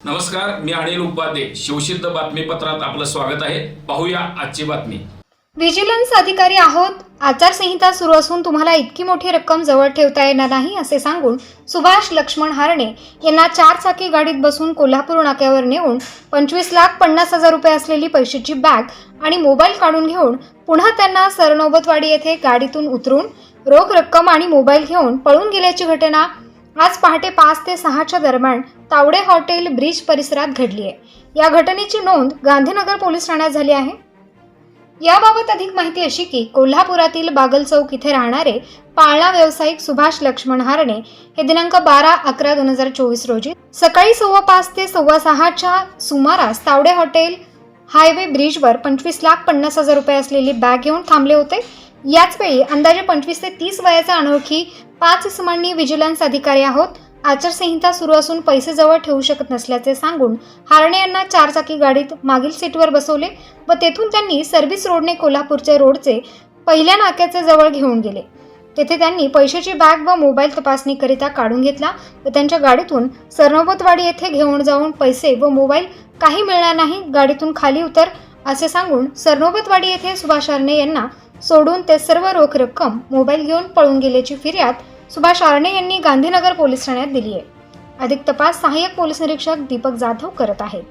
नमस्कार मी अनिल उपाध्ये. शिवसिद्ध बातमीपत्रात आपलं स्वागत आहे. पाहूया आजची बातमी. व्हिजिलन्स अधिकारी आहोत. आचारसंहिता सुरू असून तुम्हाला इतकी मोठी रक्कम जवळ ठेवता येणार नाही असे सांगून सुभाष लक्ष्मण हारणे यांना चार चाकी गाडीत बसून कोल्हापूर नाक्यावर नेऊन पंचवीस लाख पन्नास हजार रुपये असलेली पैशाची बॅग आणि मोबाईल काढून घेऊन पुन्हा त्यांना सरनोबतवाडी येथे गाडीतून उतरून रोख रक्कम आणि मोबाईल घेऊन पळून गेल्याची घटना आज पहाटे पाच ते सहाच्या दरम्यान तावडे हॉटेल ब्रिज परिसरात घडली आहे. या घटनेची नोंद गांधीनगर पोलीस ठाण्यात झाली आहे. याबाबत अधिक माहिती अशी की कोल्हापुरातील बागल चौक इथे राहणारे पाळणा व्यावसायिक सुभाष लक्ष्मण हारणे हे दिनांक बारा अकरा दोन हजार चोवीस रोजी सकाळी सव्वा पाच ते सव्वा सहाच्या सुमारास तावडे हॉटेल हायवे ब्रिजवर पंचवीस लाख पन्नास हजार रुपये असलेली बॅग घेऊन थांबले होते. याच वेळी अंदाजे पंचवीस ते तीस वयाचा अनोळखी पाच इसमांनी व्हिजिलन्स अधिकारी आहोत. आचारसंहिता सुरू असून पैसे जवळ ठेवू शकत नसल्याचे सांगून हारणे यांना चारचाकी गाडीत मागील सीटवर बसवले व तेथून त्यांनी सर्व्हिस रोडने कोल्हापूरचे रोडचे पहिल्या नाक्याचे जवळ घेऊन गेले. तेथे त्यांनी पैशाची बॅग व मोबाईल तपासणीकरिता काढून घेतला व त्यांच्या गाडीतून सरनोबतवाडी येथे घेऊन जाऊन पैसे व मोबाईल काही मिळणार नाही गाडीतून खाली उतर असे सांगून सरनोबतवाडी येथे सुभाष हरणे यांना सोडून ते सर्व रोख रक्कम मोबाईल घेऊन पळून गेल्याची फिर्याद सुभाष आरणे यांनी गांधीनगर पोलीस ठाण्यात दिली आहे अधिक तपास सहाय्यक पोलीस निरीक्षक दीपक जाधव करत आहेत.